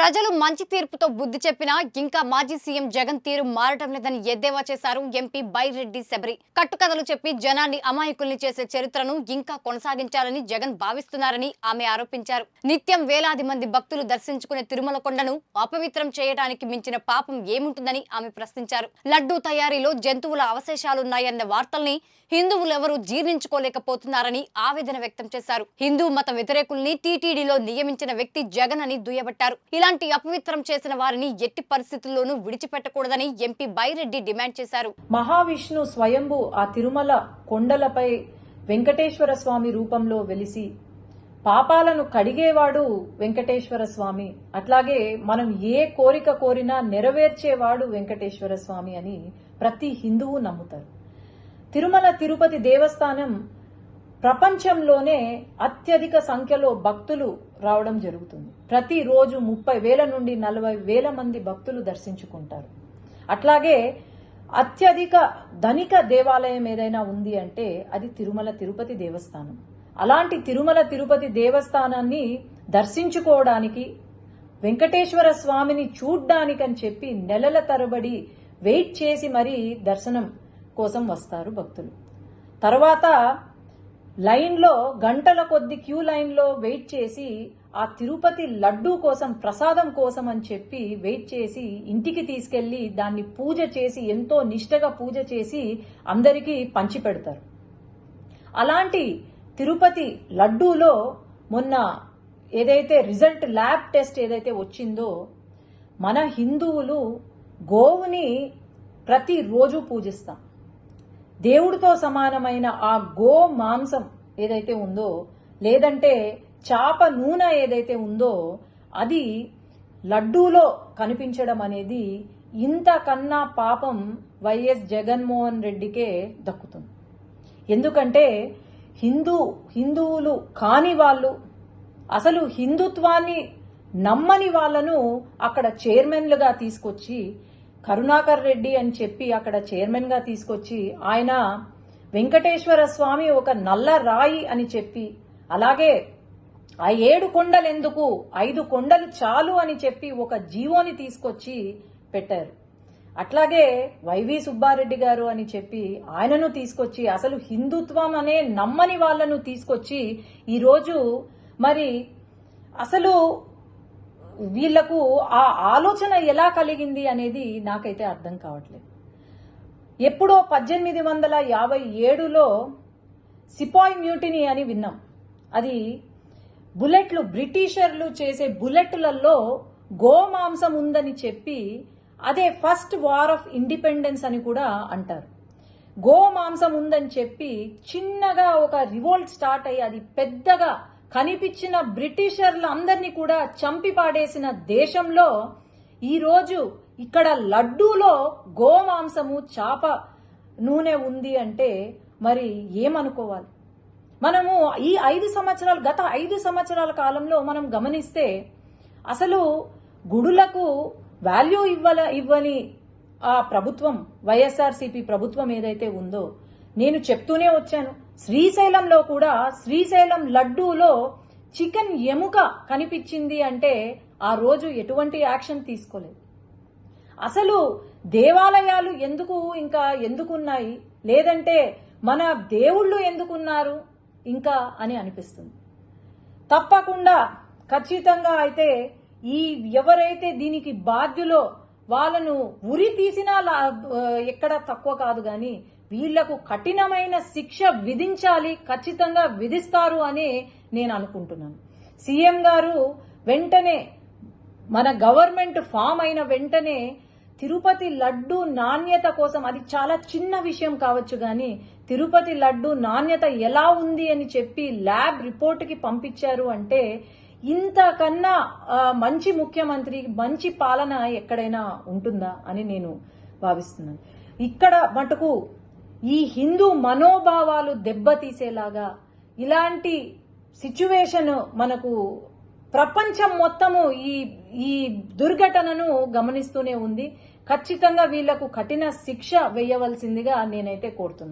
ప్రజలు మంచి తీర్పుతో బుద్ధి చెప్పినా ఇంకా మాజీ సీఎం జగన్ తీరు మారటం లేదని ఎద్దేవా చేశారు ఎంపీ బైరెడ్డి శబరి. కట్టుకథలు చెప్పి జనాన్ని అమాయకుల్ని చేసే చరిత్రను ఇంకా కొనసాగించాలని జగన్ భావిస్తున్నారని ఆమె ఆరోపించారు. నిత్యం వేలాది మంది భక్తులు దర్శించుకునే తిరుమల కొండను అపవిత్రం చేయడానికి మించిన పాపం ఏముంటుందని ఆమె ప్రశ్నించారు. లడ్డూ తయారీలో జంతువుల అవశేషాలున్నాయన్న వార్తల్ని హిందువులెవరూ జీర్ణించుకోలేకపోతున్నారని ఆవేదన వ్యక్తం చేశారు. హిందూ మత వ్యతిరేకుల్ని టీటీడీలో నియమించిన వ్యక్తి జగన్ అని దుయ్యబట్టారు. ఇలాంటి అపవిత్రం చేసిన వారిని ఎట్టి పరిస్థితుల్లోనూ విడిచిపెట్టకూడదని ఎంపీ బైరెడ్డి డిమాండ్ చేశారు. మహావిష్ణు స్వయంభు ఆ తిరుమల కొండలపై వెంకటేశ్వర స్వామి రూపంలో వెలిసి పాపాలను కడిగేవాడు వెంకటేశ్వర స్వామి. అట్లాగే మనం ఏ కోరిక కోరినా నెరవేర్చేవాడు వెంకటేశ్వర స్వామి అని ప్రతి హిందువు నమ్ముతారు. తిరుమల తిరుపతి దేవస్థానం ప్రపంచంలోనే అత్యధిక సంఖ్యలో భక్తులు రావడం జరుగుతుంది. ప్రతిరోజు ముప్పై వేల నుండి నలభై వేల మంది భక్తులు దర్శించుకుంటారు. అట్లాగే అత్యధిక ధనిక దేవాలయం ఏదైనా ఉంది అంటే అది తిరుమల తిరుపతి దేవస్థానం. అలాంటి తిరుమల తిరుపతి దేవస్థానాన్ని దర్శించుకోవడానికి వెంకటేశ్వర స్వామిని చూడ్డానికని చెప్పి నెలల తరబడి వెయిట్ చేసి మరీ దర్శనం కోసం వస్తారు భక్తులు. తర్వాత లైన్లో గంటల కొద్ది క్యూ లైన్లో వెయిట్ చేసి ఆ తిరుపతి లడ్డూ కోసం ప్రసాదం కోసం అని చెప్పి వెయిట్ చేసి ఇంటికి తీసుకెళ్ళి దాన్ని పూజ చేసి ఎంతో నిష్టగా పూజ చేసి అందరికీ పంచిపెడతారు. అలాంటి తిరుపతి లడ్డూలో మొన్న ఏదైతే రిజల్ట్ ల్యాబ్ టెస్ట్ ఏదైతే వచ్చిందో మన హిందువులు గోవుని ప్రతిరోజు పూజిస్తాం. దేవుడితో సమానమైన ఆ గో మాంసం ఏదైతే ఉందో లేదంటే చాప నూనె ఏదైతే ఉందో అది లడ్డూలో కనిపించడం అనేది ఇంతకన్నా పాపం వైఎస్ జగన్మోహన్ రెడ్డికే దక్కుతుంది. ఎందుకంటే హిందూ హిందువులు కాని వాళ్ళు అసలు హిందుత్వాన్ని నమ్మని వాళ్ళను అక్కడ చైర్మన్లుగా తీసుకొచ్చి కరుణాకర్ రెడ్డి అని చెప్పి అక్కడ చైర్మన్గా తీసుకొచ్చి ఆయన వెంకటేశ్వర స్వామి ఒక నల్ల రాయి అని చెప్పి అలాగే ఆ ఏడు కొండలు ఎందుకు ఐదు కొండలు చాలు అని చెప్పి ఒక జీవోని తీసుకొచ్చి పెట్టారు. అట్లాగే వైవి సుబ్బారెడ్డి గారు అని చెప్పి ఆయనను తీసుకొచ్చి అసలు హిందుత్వం అనే నమ్మని వాళ్ళను తీసుకొచ్చి ఈరోజు మరి అసలు వీళ్ళకు ఆ ఆలోచన ఎలా కలిగింది అనేది నాకైతే అర్థం కావట్లేదు. ఎప్పుడో పద్దెనిమిది వందల యాభై ఏడులో సిపాయి మ్యూటినీ అని విన్నాం. అది బుల్లెట్లు బ్రిటిషర్లు చేసే బుల్లెట్లలో గోమాంసం ఉందని చెప్పి అదే ఫస్ట్ వార్ ఆఫ్ ఇండిపెండెన్స్ అని కూడా అంటారు. గోమాంసం ఉందని చెప్పి చిన్నగా ఒక రివోల్ట్ స్టార్ట్ అయ్యి అది పెద్దగా కనిపించిన బ్రిటిషర్లు అందరినీ కూడా చంపి పాడేసిన దేశంలో ఈరోజు ఇక్కడ లడ్డూలో గోమాంసము చాప నూనె ఉంది అంటే మరి ఏమనుకోవాలి? మనము ఈ ఐదు సంవత్సరాలు గత ఐదు సంవత్సరాల కాలంలో మనం గమనిస్తే అసలు గుడులకు వాల్యూ ఇవ్వల ఇవ్వని ఆ ప్రభుత్వం వైఎస్ఆర్సీపీ ప్రభుత్వం ఏదైతే ఉందో నేను చెప్తూనే వచ్చాను. శ్రీశైలంలో కూడా శ్రీశైలం లడ్డూలో చికెన్ ఎముక కనిపించింది అంటే ఆ రోజు ఎటువంటి యాక్షన్ తీసుకోలేదు. అసలు దేవాలయాలు ఎందుకు ఇంకా ఎందుకున్నాయి? లేదంటే మన దేవుళ్ళు ఎందుకున్నారు? ఇంకా అని అనిపిస్తుంది. తప్పకుండా ఖచ్చితంగా అయితే ఈ ఎవరైతే దీనికి బాధ్యులో వాళ్ళను ఉరి తీసినా లా- ఎక్కడ తక్కువ కాదు కానీ వీళ్ళకు కఠినమైన శిక్ష విధించాలి ఖచ్చితంగా విధిస్తారు అని నేను అనుకుంటున్నాను. సీఎం గారు వెంటనే మన గవర్నమెంట్ ఫామ్ అయిన వెంటనే తిరుపతి లడ్డు నాణ్యత కోసం అది చాలా చిన్న విషయం కావచ్చు కానీ తిరుపతి లడ్డు నాణ్యత ఎలా ఉంది అని చెప్పి ల్యాబ్ రిపోర్ట్కి పంపించారు అంటే ఇంతకన్నా మంచి ముఖ్యమంత్రి మంచి పాలన ఎక్కడైనా ఉంటుందా అని నేను భావిస్తున్నాను. ఇక్కడ మటుకు ఈ హిందూ మనోభావాలు దెబ్బతీసేలాగా ఇలాంటి సిచ్యువేషన్ మనకు ప్రపంచం మొత్తము ఈ ఈ దుర్ఘటనను గమనిస్తూనే ఉంది. ఖచ్చితంగా వీళ్ళకు కఠిన శిక్ష వేయవలసిందిగా నేనైతే కోరుతున్నాను.